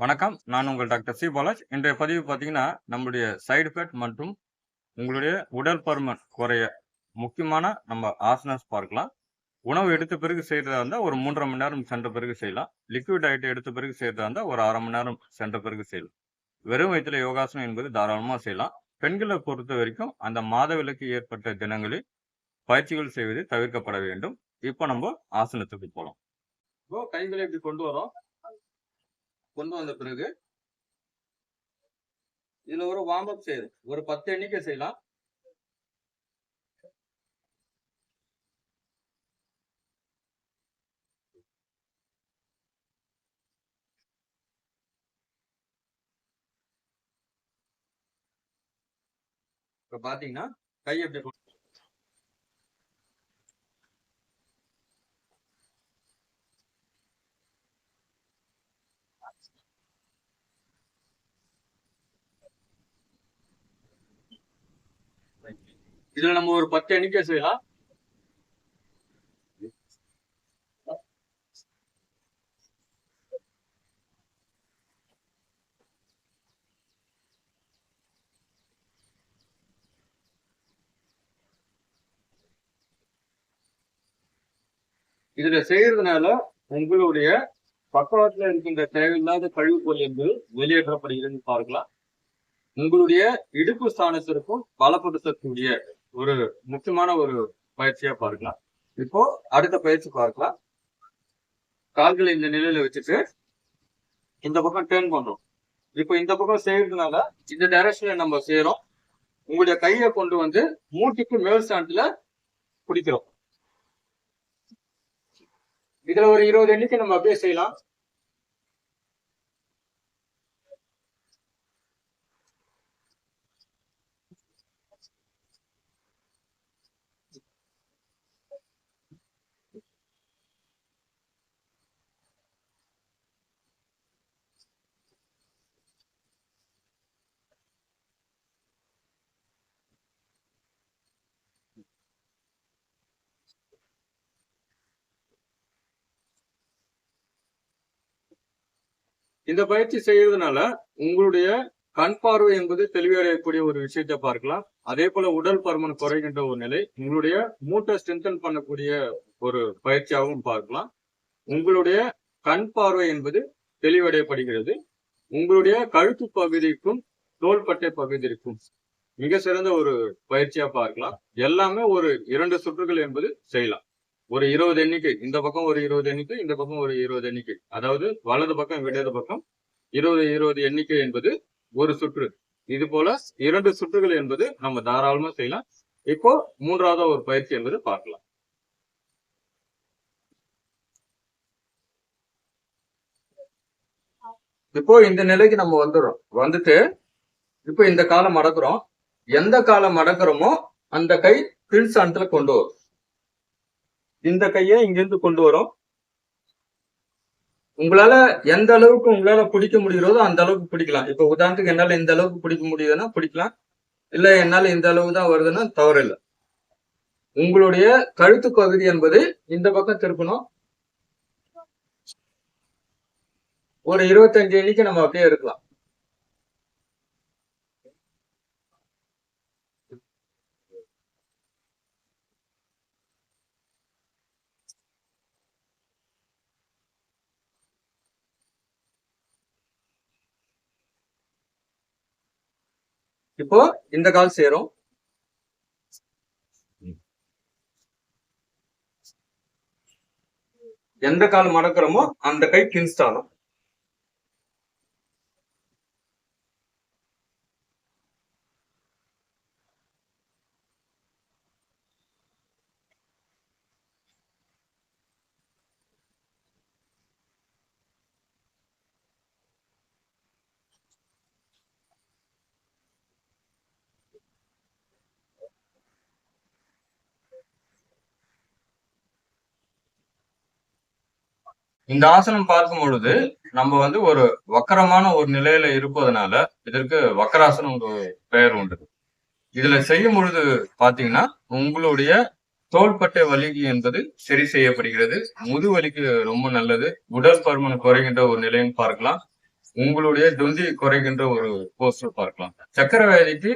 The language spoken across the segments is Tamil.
வணக்கம். நான் உங்கள் டாக்டர் சி. பாலாஜ். இன்றைய பதிவு பார்த்தீங்கன்னா நம்முடைய சைடு எஃபெக்ட் மற்றும் உங்களுடைய உடல் பருமன் குறைய முக்கியமான நம்ம ஆசனஸ் பார்க்கலாம். உணவு எடுத்த பிறகு செய்கிறதா இருந்தால் ஒரு மூன்றரை மணி நேரம் சென்ற பிறகு செய்யலாம். லிக்விட் டயட் எடுத்த பிறகு செய்கிறதா இருந்தால் ஒரு அரை மணி நேரம் சென்ற பிறகு செய்யலாம். வெறும் வயிற்றுல யோகாசனம் என்பது தாராளமாக செய்யலாம். பெண்களை பொறுத்த வரைக்கும் அந்த மாதவிலக்கு ஏற்பட்ட தினங்களில் பயிற்சிகள் செய்வது தவிர்க்கப்பட வேண்டும். இப்போ நம்ம ஆசனத்துக்கு போகலாம் இப்போ கைகளை இப்படி கொண்டு வரோம். கொண்டு வந்த பிறகு இதுல ஒரு வார்ம் அப் செய்யுது ஒரு பத்து எண்ணிக்கை செய்யலாம். இப்ப பாத்தீங்கன்னா கை எப்படி இதுல நம்ம ஒரு பத்து எண்ணிக்கை செய்யலாம் இதுல செய்யறதுனால உங்களுடைய பக்கவாட்டுல இருக்கின்ற தேவையில்லாத கழிவுப்பொருள் என்பது வெளியேற்றப்படுகிறது பார்க்கலாம். உங்களுடைய இடுப்பு ஸ்தானத்திற்கும் பலப்படுத்தக்கூடிய ஒரு முக்கியமான ஒரு பயிற்சியா பார்க்கலாம். இப்போ அடுத்த பயிற்சி பார்க்கலாம். கால்களை இந்த நிலையில வச்சுட்டு இந்த பக்கம் டேர்ன் பண்றோம். இப்போ இந்த பக்கம் செய்யறதுனால இந்த டைரக்ஷன்ல நம்ம செய்யறோம். உங்களுடைய கையை கொண்டு வந்து மூட்டுக்கு மேல் ஸ்டாண்ட்ல பிடிக்கிறோம். இதுல ஒரு இருபது எண்ணிக்கை நம்ம அப்படியே செய்யலாம். இந்த பயிற்சி செய்யறதுனால உங்களுடைய கண் பார்வை என்பது தெளிவடையக்கூடிய ஒரு விஷயத்தை பார்க்கலாம். அதே போல உடல் பருமன் குறைகின்ற ஒரு நிலை உங்களுடைய மூட்டை ஸ்ட்ரென்தன் பண்ணக்கூடிய ஒரு பயிற்சியாகவும் பார்க்கலாம். உங்களுடைய கண் பார்வை என்பது தெளிவடையப்படுகிறது. உங்களுடைய கழுத்து பகுதிக்கும் தோள்பட்டை பகுதிக்கும் மிக சிறந்த ஒரு பயிற்சியா பார்க்கலாம். எல்லாமே ஒரு இரண்டு சுற்றுகள் என்பது செய்யலாம். ஒரு இருபது எண்ணிக்கை இந்த பக்கம் ஒரு இருபது எண்ணிக்கை இந்த பக்கம் ஒரு இருபது எண்ணிக்கை. அதாவது வலது பக்கம் இடது பக்கம் இருபது இருபது எண்ணிக்கை என்பது ஒரு சுற்று. இது போல இரண்டு சுற்றுகள் என்பது நம்ம தாராளமா செய்யலாம். இப்போ மூன்றாவது ஒரு பயிற்சி என்பது பார்க்கலாம். இப்போ இந்த நிலைக்கு நம்ம வந்துடுறோம். வந்துட்டு இப்போ இந்த காலம் மடக்குறோம். எந்த காலம் மடக்குறோமோ அந்த கை கீழ்ஸ்தானத்துல கொண்டு வரும். இந்த கையை இங்கிருந்து கொண்டு வரும். உங்களால எந்த அளவுக்கு உங்களால பிடிக்க முடிகிறதோ அந்த அளவுக்கு பிடிக்கலாம். இப்ப உதாரணத்துக்கு என்னால இந்த அளவுக்கு பிடிக்க முடியுதுன்னா பிடிக்கலாம். இல்ல என்னால இந்த அளவு தான் வருதுன்னா தவறு இல்லை உங்களுடைய கழுத்து பகுதி என்பது இந்த பக்கம் திருப்பணும். ஒரு இருபத்தஞ்சு எண்ணிக்கை நம்ம அப்படியே இருக்கலாம். இப்போ இந்த கால் சேரும். எந்த கால் மடக்கிறோமோ அந்த கை கின்ஸ்டாலும் இந்த ஆசனம் பார்க்கும் பொழுது நம்ம வந்து ஒரு வக்கரமான ஒரு நிலையில இருப்பதனால இதற்கு வக்கராசனம் ஒரு பெயர் உண்டு. இதுல செய்யும் பொழுது பாத்தீங்கன்னா உங்களுடைய தோள்பட்டை வலிக்கு என்பது சரி செய்யப்படுகிறது. முதுவலிக்கு ரொம்ப நல்லது. உடல் பருமன் குறைகின்ற ஒரு நிலையும் பார்க்கலாம். உங்களுடைய தொந்தி குறைகின்ற ஒரு போஸ்டர் பார்க்கலாம். சக்கர வியாதிக்கு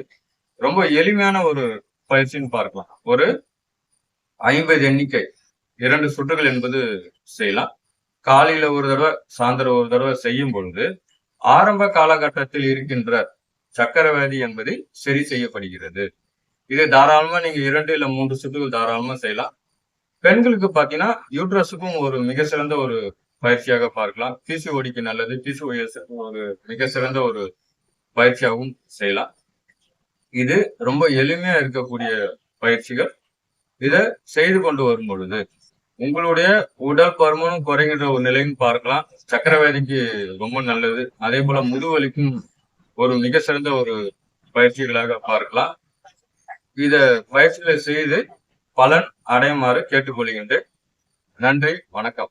ரொம்ப எளிமையான ஒரு பயிற்சின்னு பார்க்கலாம். ஒரு ஐம்பது எண்ணிக்கை இரண்டு சுற்றுகள் என்பது செய்யலாம். காலையில ஒரு தடவை சாயந்தரம் ஒரு தடவை செய்யும் பொழுது ஆரம்ப காலகட்டத்தில் இருக்கின்ற சக்கரை என்பதை என்பது சரி செய்யப்படுகிறது. இது தாராளமா நீங்க இரண்டு இல்ல மூன்று சுற்றுகள் தாராளமா செய்யலாம். பெண்களுக்கு பாத்தீங்கன்னா யூட்ரஸுக்கும் ஒரு மிக சிறந்த ஒரு பயிற்சியாக பார்க்கலாம். பிசிஓடிக்கு நல்லது பிசிஓஎஸ் ஒரு மிக சிறந்த ஒரு பயிற்சியாகவும் செய்யலாம். இது ரொம்ப எளிமையா இருக்கக்கூடிய பயிற்சிகள். இதை செய்து கொண்டு வரும் பொழுது உங்களுடைய உடல் பருமனும் குறைகின்ற ஒரு நிலையும் பார்க்கலாம். சக்கரவேதிக்கு ரொம்ப நல்லது. அதே போல முதுவலிக்கும் ஒரு மிக சிறந்த ஒரு பயிற்சிகளாக பார்க்கலாம். இத பயிற்சிகளை செய்து பலன் அடையுமாறு கேட்டுக்கொள்கின்றேன். நன்றி வணக்கம்.